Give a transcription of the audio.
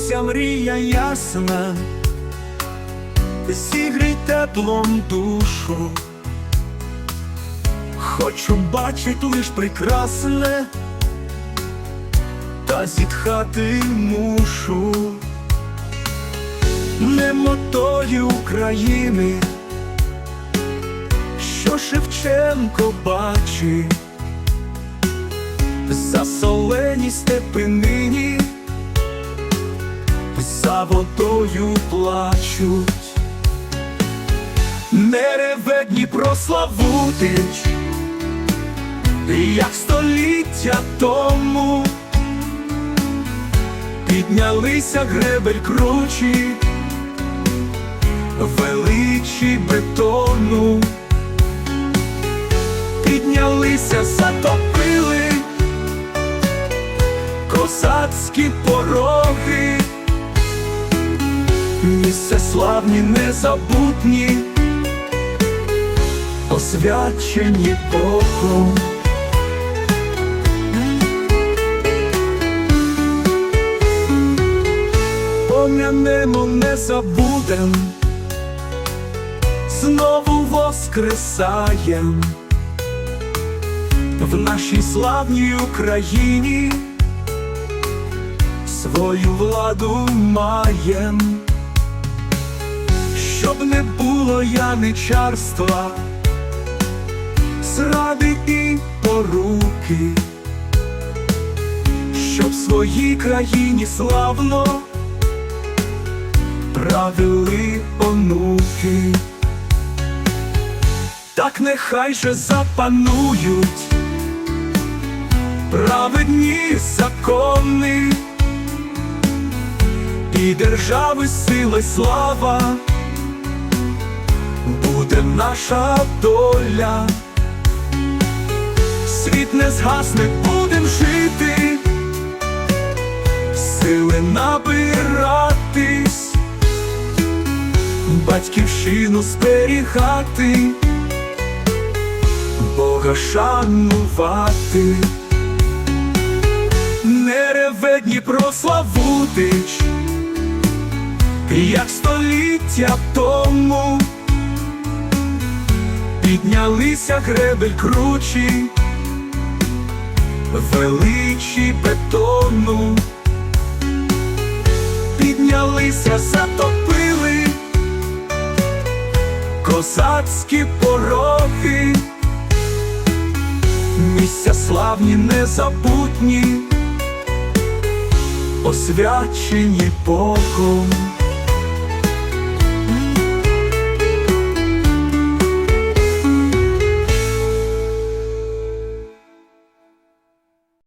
Дивися, мрія ясна, зігрій теплом душу. Хочу бачить лиш прекрасне, та зітхати мушу. Немо тої України, що Шевченко бачить, засолені степи нині, за водою плачуть, не реве Дніпро Славутич, як століття тому. Піднялися гребель кручі, величі бетону, піднялися, затопили козацькі пороги, славні, незабутні, освячені Богом. Пом'янемо, не забудем, знову воскресаєм в нашій славній Україні свою владу маєм, не було яничарства, зради і поруки, щоб своїй країні славно правили онуки, так нехай же запанують праведні закони, і держави сила й слава буде наша доля, світ не згасне, будем жити, сили набиратись. Батьківщину зберігати, Бога шанувати, не реве Дніпро як століття тому піднялися гребель кручі, величі бетону, піднялися, затопили козацькі пороги, місця славні, незабутні, освячені Богом.